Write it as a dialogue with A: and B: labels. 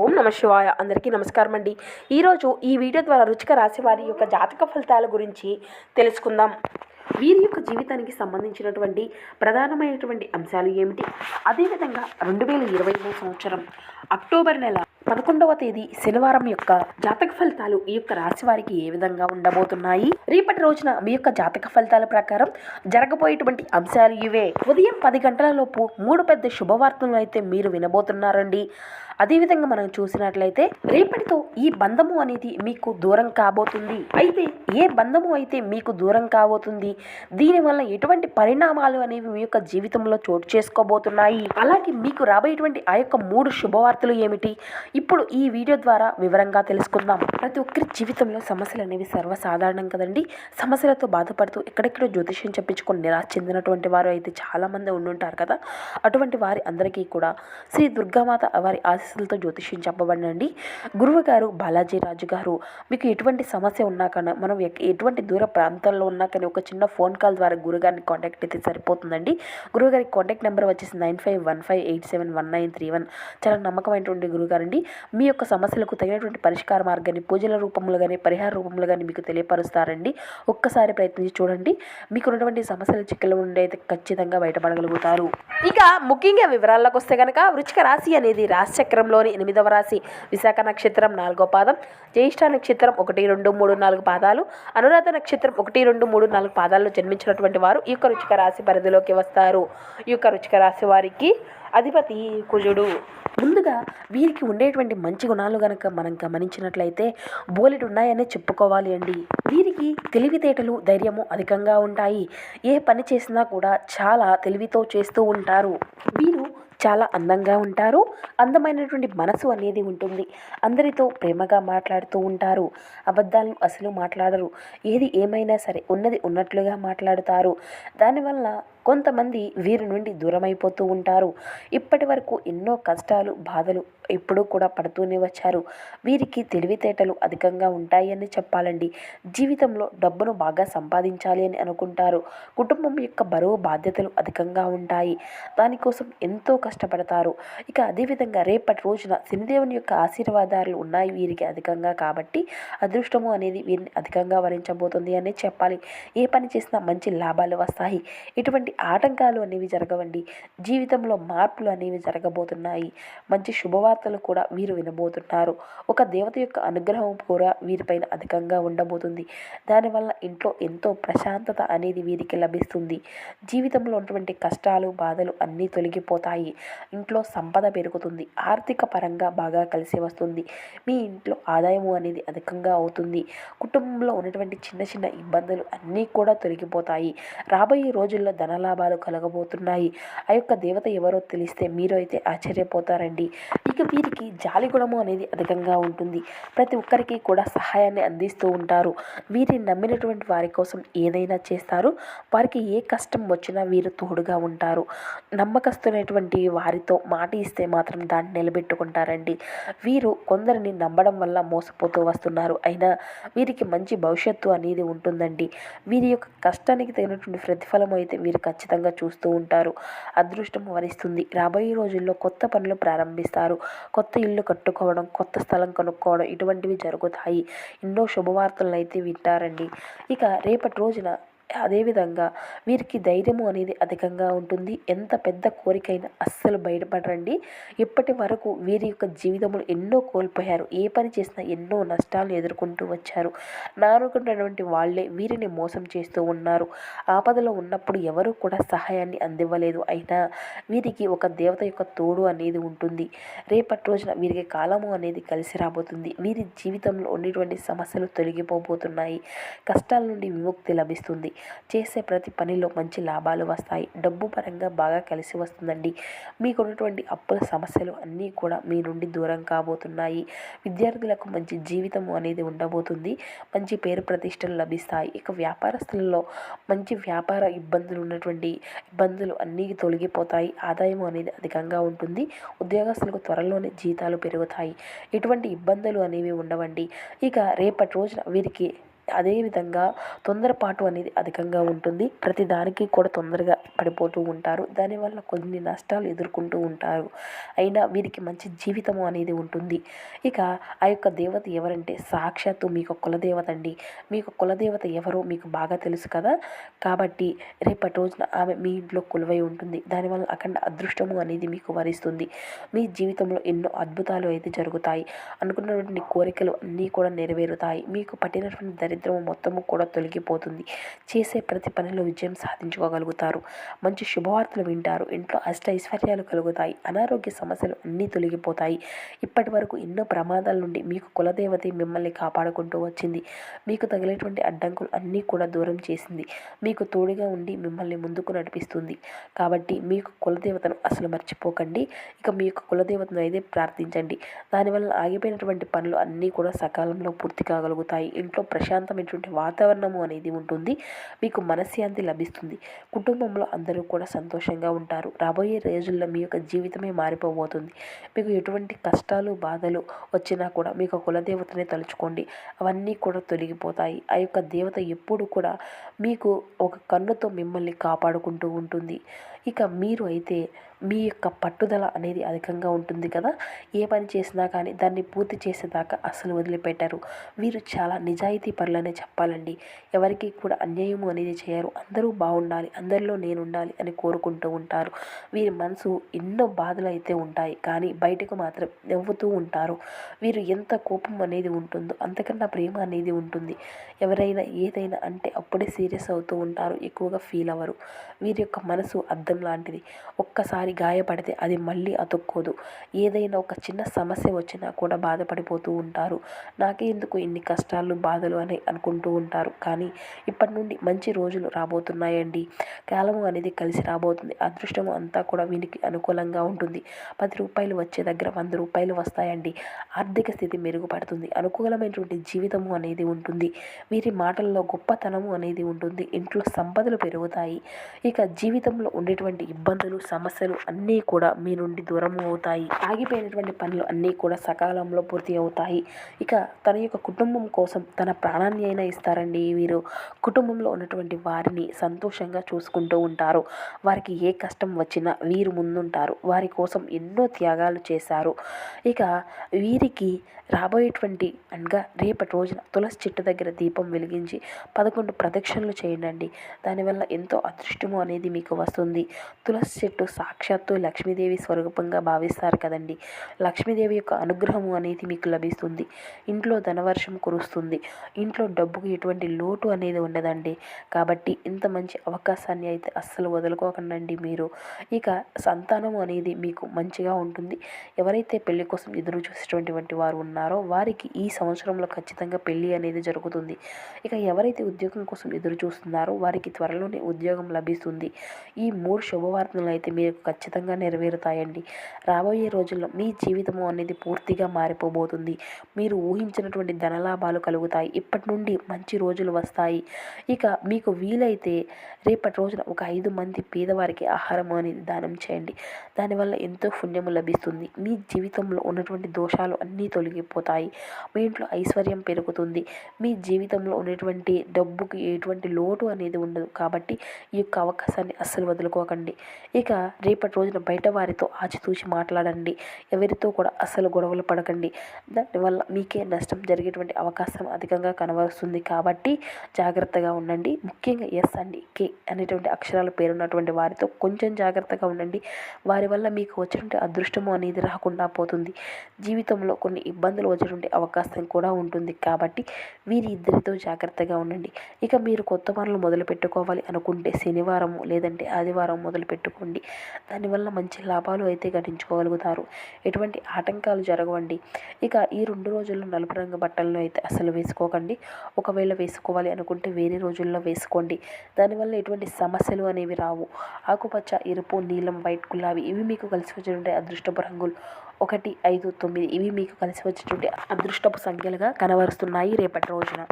A: ఓం నమ శివాయ. అందరికీ నమస్కారం అండి. ఈరోజు ఈ వీడియో ద్వారా రుచిక రాశి వారి యొక్క జాతక ఫలితాల గురించి తెలుసుకుందాం. వీరి యొక్క జీవితానికి సంబంధించినటువంటి ప్రధానమైనటువంటి అంశాలు ఏమిటి? అదేవిధంగా రెండు వేల ఇరవై సంవత్సరం అక్టోబర్ నెల పదకొండవ తేదీ శనివారం యొక్క జాతక ఫలితాలు ఈ యొక్క రాశి వారికి ఏ విధంగా ఉండబోతున్నాయి? రేపటి రోజున మీ యొక్క జాతక ఫలితాల ప్రకారం జరగబోయేటువంటి అంశాలు ఇవే. ఉదయం పది గంటల లోపు మూడు పెద్ద శుభవార్తలను అయితే మీరు వినబోతున్నారండి. అదేవిధంగా మనం చూసినట్లయితే రేపటితో ఈ బంధము అనేది మీకు దూరం కాబోతుంది. అయితే ఏ బంధము అయితే మీకు దూరం కాబోతుంది? దీనివల్ల ఎటువంటి పరిణామాలు అనేవి మీ యొక్క జీవితంలో చోటు చేసుకోబోతున్నాయి? అలాగే మీకు రాబోయేటువంటి ఆ యొక్క మూడు శుభవార్తలు ఏమిటి? ఇప్పుడు ఈ వీడియో ద్వారా వివరంగా తెలుసుకుందాం. ప్రతి ఒక్కరి జీవితంలో సమస్యలు అనేవి సర్వసాధారణం కదండి. సమస్యలతో బాధపడుతూ ఎక్కడెక్కడో జ్యోతిష్యం చెప్పించుకొని నిరాశ చెందినటువంటి వారు అయితే చాలామంది ఉండుంటారు కదా. అటువంటి వారి అందరికీ కూడా శ్రీ దుర్గామాత వారి ఆశీస్సులతో జ్యోతిష్యం చెప్పబడినండి. గురువు గారు బాలాజీ రాజు గారు మీకు ఎటువంటి సమస్య ఉన్నా కానీ మనం ఎటువంటి దూర ప్రాంతాల్లో ఉన్నా కానీ ఒక చిన్న ఫోన్ కాల్ ద్వారా గురుగారిని కాంటాక్ట్ అయితే సరిపోతుందండి. గురువుగారి కాంటాక్ట్ నెంబర్ వచ్చేసి nine five one five eight seven one nine three one. చాలా నమ్మకమైనటువంటి గురుగారండి మీ యొక్క సమస్యలకు తగినటువంటి పరిష్కార మార్గాన్ని పూజల రూపంలో కానీ పరిహార రూపంలో కానీ మీకు తెలియపరుస్తారండి. ఒక్కసారి ప్రయత్నించి చూడండి. మీకు ఉన్నటువంటి సమస్యల చిక్కలు ఉండే అయితే ఖచ్చితంగా బయటపడగలుగుతారు. ఇక ముఖ్యంగా వివరాల్లోకి వస్తే కనుక వృచ్చిక రాశి అనేది రాశి చక్రంలోని ఎనిమిదవ రాశి. విశాఖ నక్షత్రం నాలుగో పాదం. జ్యేష్ఠ నక్షత్రం ఒకటి రెండు మూడు నాలుగు పాదాలు. అనురాధ నక్షత్రం ఒకటి రెండు మూడు నాలుగు పాదాల్లో జన్మించినటువంటి వారు ఈ యొక్క రుచిక రాశి పరిధిలోకి వస్తారు. ఈ యొక్క రుచిక రాశి వారికి అధిపతి కుజుడు. ముందుగా వీరికి ఉండేటువంటి మంచి గుణాలు గనక మనం గమనించినట్లయితే బోలెడు ఉన్నాయనే చెప్పుకోవాలి అండి. వీరికి తెలివితేటలు ధైర్యము అధికంగా ఉంటాయి. ఏ పని చేసినా కూడా చాలా తెలివితో చేస్తూ ఉంటారు. వీరు చాలా అందంగా ఉంటారు. అందమైనటువంటి మనసు అనేది ఉంటుంది. అందరితో ప్రేమగా మాట్లాడుతూ ఉంటారు. అబద్ధాలను అసలు మాట్లాడరు. ఏది ఏమైనా సరే ఉన్నది ఉన్నట్లుగా మాట్లాడుతారు. దానివల్ల కొంతమంది వీరి నుండి దూరమైపోతూ ఉంటారు. ఇప్పటి వరకు ఎన్నో కష్టాలు బాధలు ఎప్పుడూ కూడా పడుతూనే వచ్చారు. వీరికి తెలివితేటలు అధికంగా ఉంటాయని చెప్పాలండి. జీవితంలో డబ్బును బాగా సంపాదించాలి అని అనుకుంటారు. కుటుంబం యొక్క బరువు బాధ్యతలు అధికంగా ఉంటాయి. దానికోసం ఎంతో కష్టపడతారు. ఇక అదేవిధంగా రేపటి రోజున శనిదేవుని యొక్క ఆశీర్వాదాలు ఉన్నాయి వీరికి అధికంగా కాబట్టి అదృష్టము అనేది వీరిని అధికంగా వరించబోతుంది అనే చెప్పాలి. ఏ పని చేసినా మంచి లాభాలు వస్తాయి. ఇటువంటి ఆటంకాలు అనేవి జరగవండి. జీవితంలో మార్పులు అనేవి జరగబోతున్నాయి. మంచి శుభవార్తలు కూడా వీరు వినబోతున్నారు. ఒక దేవత యొక్క అనుగ్రహం కూడా వీరిపైన అధికంగా ఉండబోతుంది. దానివల్ల ఇంట్లో ఎంతో ప్రశాంతత అనేది వీరికి లభిస్తుంది. జీవితంలో ఉన్నటువంటి కష్టాలు బాధలు అన్నీ తొలగిపోతాయి. ఇంట్లో సంపద పెరుగుతుంది. ఆర్థిక పరంగా బాగా కలిసి వస్తుంది. మీ ఇంట్లో ఆదాయము అనేది అధికంగా అవుతుంది. కుటుంబంలో ఉన్నటువంటి చిన్న చిన్న ఇబ్బందులు అన్నీ కూడా తొలగిపోతాయి. రాబోయే రోజుల్లో లాభాలు కలగబోతున్నాయి. ఆ యొక్క దేవత ఎవరో తెలిస్తే మీరు అయితే ఆశ్చర్యపోతారండి. ఇక వీరికి జాలి గుణము అనేది అధికంగా ఉంటుంది. ప్రతి ఒక్కరికి కూడా సహాయాన్ని అందిస్తూ ఉంటారు. వీరిని నమ్మినటువంటి వారి కోసం ఏదైనా చేస్తారు. వారికి ఏ కష్టం వచ్చినా వీరు తోడుగా ఉంటారు. నమ్మకస్తున్నటువంటి వారితో మాట ఇస్తే మాత్రం దాన్ని నిలబెట్టుకుంటారండి. వీరు కొందరిని నమ్మడం వల్ల మోసపోతూ వస్తున్నారు. అయినా వీరికి మంచి భవిష్యత్తు అనేది ఉంటుందండి. వీరి యొక్క కష్టానికి తగినటువంటి ప్రతిఫలం అయితే వీరు ఖచ్చితంగా చూస్తూ ఉంటారు. అదృష్టం వరిస్తుంది. రాబోయే రోజుల్లో కొత్త పనులు ప్రారంభిస్తారు. కొత్త ఇల్లు కట్టుకోవడం కొత్త స్థలం కొనుక్కోవడం ఇటువంటివి జరుగుతాయి. ఎన్నో శుభవార్తలను అయితే వింటారండి. ఇక రేపటి రోజున అదేవిధంగా వీరికి ధైర్యము అనేది అధికంగా ఉంటుంది. ఎంత పెద్ద కోరికైనా అస్సలు బయటపడరండి. ఇప్పటి వరకు వీరి యొక్క జీవితంలో ఎన్నో కోల్పోయారు. ఏ పని చేసినా ఎన్నో నష్టాలు ఎదుర్కొంటూ వచ్చారు. నానుకున్నటువంటి వాళ్ళే వీరిని మోసం చేస్తూ ఉన్నారు. ఆపదలో ఉన్నప్పుడు ఎవరు కూడా సహాయాన్ని అందివ్వలేదు. అయినా వీరికి ఒక దేవత యొక్క తోడు అనేది ఉంటుంది. రేపటి రోజున వీరికి కాలము అనేది కలిసి రాబోతుంది. వీరి జీవితంలో ఉన్నటువంటి సమస్యలు తొలగిపోబోతున్నాయి. కష్టాల నుండి విముక్తి లభిస్తుంది. చేసే ప్రతి పనిలో మంచి లాభాలు వస్తాయి. డబ్బు పరంగా బాగా కలిసి వస్తుందండి. మీకున్నటువంటి అప్పుల సమస్యలు అన్నీ కూడా మీ నుండి దూరం కాబోతున్నాయి. విద్యార్థులకు మంచి జీవితం అనేది ఉండబోతుంది. మంచి పేరు ప్రతిష్టలు లభిస్తాయి. ఇక వ్యాపారస్తులలో మంచి వ్యాపార ఇబ్బందులు ఉన్నటువంటి ఇబ్బందులు అన్నీ తొలగిపోతాయి. ఆదాయం అనేది అధికంగా ఉంటుంది. ఉద్యోగస్తులకు త్వరలోనే జీతాలు పెరుగుతాయి. ఎటువంటి ఇబ్బందులు అనేవి ఉండవండి. ఇక రేపటి రోజున వీరికి అదేవిధంగా తొందరపాటు అనేది అధికంగా ఉంటుంది. ప్రతి దానికి కూడా తొందరగా పడిపోతూ ఉంటారు. దానివల్ల కొన్ని నష్టాలు ఎదుర్కొంటూ ఉంటారు. అయినా వీరికి మంచి జీవితము అనేది ఉంటుంది. ఇక ఆ యొక్క దేవత ఎవరంటే సాక్షాత్తు మీకు కులదేవత అండి. మీకు కులదేవత ఎవరో మీకు బాగా తెలుసు కదా. కాబట్టి రేపటి రోజున ఆమె మీ ఇంట్లో కొలువై ఉంటుంది. దానివల్ల అఖండ అదృష్టము అనేది మీకు వరిస్తుంది. మీ జీవితంలో ఎన్నో అద్భుతాలు అయితే జరుగుతాయి. అనుకున్నటువంటి కోరికలు అన్నీ కూడా నెరవేరుతాయి. మీకు పట్టినటువంటి దరి దరిద్రము మొత్తము కూడా తొలగిపోతుంది. చేసే ప్రతి పనిలో విజయం సాధించుకోగలుగుతారు. మంచి శుభవార్తలు వింటారు. ఇంట్లో అష్ట ఐశ్వర్యాలు కలుగుతాయి. అనారోగ్య సమస్యలు అన్నీ తొలగిపోతాయి. ఇప్పటి వరకు ఎన్నో ప్రమాదాల నుండి మీకు కులదేవత మిమ్మల్ని కాపాడుకుంటూ వచ్చింది. మీకు తగిలేటువంటి అడ్డంకులు అన్నీ కూడా దూరం చేసింది. మీకు తోడుగా ఉండి మిమ్మల్ని ముందుకు నడిపిస్తుంది. కాబట్టి మీకు కులదేవతను అసలు మర్చిపోకండి. ఇక మీ యొక్క కులదేవతను అయితే ప్రార్థించండి. దానివల్ల ఆగిపోయినటువంటి పనులు అన్నీ కూడా సకాలంలో పూర్తి కాగలుగుతాయి. ఇంట్లో ప్రశాంతమైనటువంటి వాతావరణము అనేది ఉంటుంది. మీకు మనశ్శాంతి లభిస్తుంది. కుటుంబంలో అందరూ కూడా సంతోషంగా ఉంటారు. రాబోయే రోజుల్లో మీ యొక్క జీవితమే మారిపోబోతుంది. మీకు ఎటువంటి కష్టాలు బాధలు వచ్చినా కూడా మీకు కులదేవతనే తలుచుకోండి. అవన్నీ కూడా తొలగిపోతాయి. ఆ యొక్క దేవత ఎప్పుడు కూడా మీకు ఒక కన్నుతో మిమ్మల్ని కాపాడుకుంటూ ఉంటుంది. ఇక మీరు అయితే మీ యొక్క పట్టుదల అనేది అధికంగా ఉంటుంది కదా. ఏ పని చేసినా కానీ దాన్ని పూర్తి చేసేదాకా అసలు వదిలిపెట్టారు. వీరు చాలా నిజాయితీ పనులనే చెప్పాలండి. ఎవరికి కూడా అన్యాయము అనేది చేయరు. అందరూ బాగుండాలి. అందరిలో నేను ఉండాలి అని కోరుకుంటూ ఉంటారు. వీరి మనసు ఎన్నో బాధలు అయితే ఉంటాయి. కానీ బయటకు మాత్రం నవ్వుతూ ఉంటారు. వీరు ఎంత కోపం అనేది ఉంటుందో అంతకన్నా ప్రేమ అనేది ఉంటుంది. ఎవరైనా ఏదైనా అంటే అప్పుడే సీరియస్ అవుతూ ఉంటారు. ఎక్కువగా ఫీల్ అవ్వరు. వీరి యొక్క మనసు అద్దం లాంటిది. ఒక్కసారి గాయపడితే అది మళ్ళీ అతుక్కోదు. ఏదైనా ఒక చిన్న సమస్య వచ్చినా కూడా బాధపడిపోతూ ఉంటారు. నాకే ఎందుకు ఇన్ని కష్టాలు బాధలు అని అనుకుంటూ ఉంటారు. కానీ ఇప్పటి నుండి మంచి రోజులు రాబోతున్నాయండి. కాలము అనేది కలిసి రాబోతుంది. అదృష్టము అంతా కూడా వీనికి అనుకూలంగా ఉంటుంది. పది రూపాయలు వచ్చే దగ్గర వంద రూపాయలు వస్తాయండి. ఆర్థిక స్థితి మెరుగుపడుతుంది. అనుకూలమైనటువంటి జీవితము అనేది ఉంటుంది. వీరి మాటల్లో గొప్పతనము అనేది ఉంటుంది. ఇంట్లో సంపదలు పెరుగుతాయి. ఇక జీవితంలో ఉండేటువంటి ఇబ్బందులు సమస్యలు అన్నీ కూడా మీ నుండి దూరం అవుతాయి. ఆగిపోయినటువంటి పనులు అన్నీ కూడా సకాలంలో పూర్తి అవుతాయి. ఇక తన యొక్క కుటుంబం కోసం తన ప్రాణాన్ని అయినా ఇస్తారండి వీరు. కుటుంబంలో ఉన్నటువంటి వారిని సంతోషంగా చూసుకుంటూ ఉంటారు. వారికి ఏ కష్టం వచ్చినా వీరు ముందుంటారు. వారి కోసం ఎన్నో త్యాగాలు చేశారు. ఇక వీరికి రాబోయేటువంటి అనగా రేపటి రోజున తులసి చెట్టు దగ్గర దీపం వెలిగించి పదకొండు ప్రదక్షిణలు చేయండి దానివల్ల ఎంతో అదృష్టము అనేది మీకు వస్తుంది. తులసి చెట్టు సాక్షాత్తు లక్ష్మీదేవి స్వరూపంగా భావిస్తారు కదండి. లక్ష్మీదేవి యొక్క అనుగ్రహము అనేది మీకు లభిస్తుంది. ఇంట్లో ధనవర్షం కురుస్తుంది. ఇంట్లో డబ్బుకు ఎటువంటి లోటు అనేది ఉండదండి. కాబట్టి ఇంత మంచి అవకాశాన్ని అయితే అస్సలు వదులుకోకండి మీరు. ఇక సంతానం అనేది మీకు మంచిగా ఉంటుంది. ఎవరైతే పెళ్ళి కోసం ఎదురు చూసేటువంటి వారు ఉన్నారో వారికి ఈ సంవత్సరంలో ఖచ్చితంగా పెళ్ళి అనేది జరుగుతుంది. ఇక ఎవరైతే ఉద్యోగం కోసం ఎదురు చూస్తున్నారో వారికి త్వరలోనే ఉద్యోగం లభిస్తుంది. ఈ మూడు శుభవార్తలు అయితే మీకు ఖచ్చితంగా నెరవేరుతాయండి. రాబోయే రోజుల్లో మీ జీవితము అనేది పూర్తిగా మారిపోబోతుంది. మీరు ఊహించినటువంటి ధనలాభాలు కలుగుతాయి. ఇప్పటి నుండి మంచి రోజులు వస్తాయి. ఇక మీకు వీలైతే రేపటి రోజున ఒక ఐదు మంది పేదవారికి ఆహారం అనేది దానం చేయండి. దానివల్ల ఎంతో పుణ్యము లభిస్తుంది. మీ జీవితంలో ఉన్నటువంటి దోషాలు అన్నీ తొలగిపోతాయి. మీ ఇంట్లో ఐశ్వర్యం పెరుగుతుంది. మీ జీవితంలో ఉన్నటువంటి డబ్బుకి ఎటువంటి లోటు అనేది ఉండదు. కాబట్టి ఈ యొక్క అవకాశాన్ని అస్సలు వదులుకో మర్చిపోకండి ఇక రేపటి రోజున బయట వారితో ఆచితూచి మాట్లాడండి. ఎవరితో కూడా అస్సలు గొడవలు పడకండి. దానివల్ల మీకే నష్టం జరిగేటువంటి అవకాశం అధికంగా కనబరుస్తుంది. కాబట్టి జాగ్రత్తగా ఉండండి. ముఖ్యంగా ఎస్ అండి కే అనేటువంటి అక్షరాల పేరున్నటువంటి వారితో కొంచెం జాగ్రత్తగా ఉండండి. వారి వల్ల మీకు వచ్చినటువంటి అదృష్టము అనేది రాకుండా పోతుంది. జీవితంలో కొన్ని ఇబ్బందులు వచ్చేటువంటి అవకాశం కూడా ఉంటుంది. కాబట్టి వీరి ఇద్దరితో జాగ్రత్తగా ఉండండి. ఇక మీరు కొత్త పనులు మొదలు పెట్టుకోవాలి అనుకుంటే శనివారం లేదంటే ఆదివారం మొదలు పెట్టుకోండి దానివల్ల మంచి లాభాలు అయితే గడించుకోగలుగుతారు. ఎటువంటి ఆటంకాలు జరగవండి. ఇక ఈ రెండు రోజుల్లో నలుపు రంగు బట్టలను అయితే అసలు వేసుకోకండి. ఒకవేళ వేసుకోవాలి అనుకుంటే వేరే రోజుల్లో వేసుకోండి. దానివల్ల ఎటువంటి సమస్యలు అనేవి రావు. ఆకుపచ్చ ఎరుపు నీలం వైట్ గులాబీ ఇవి మీకు కలిసి వచ్చేటువంటి అదృష్టపు రంగులు. ఒకటి ఐదు తొమ్మిది ఇవి మీకు కలిసి వచ్చేటువంటి అదృష్టపు సంఖ్యలుగా కనబరుస్తున్నాయి రేపటి రోజున.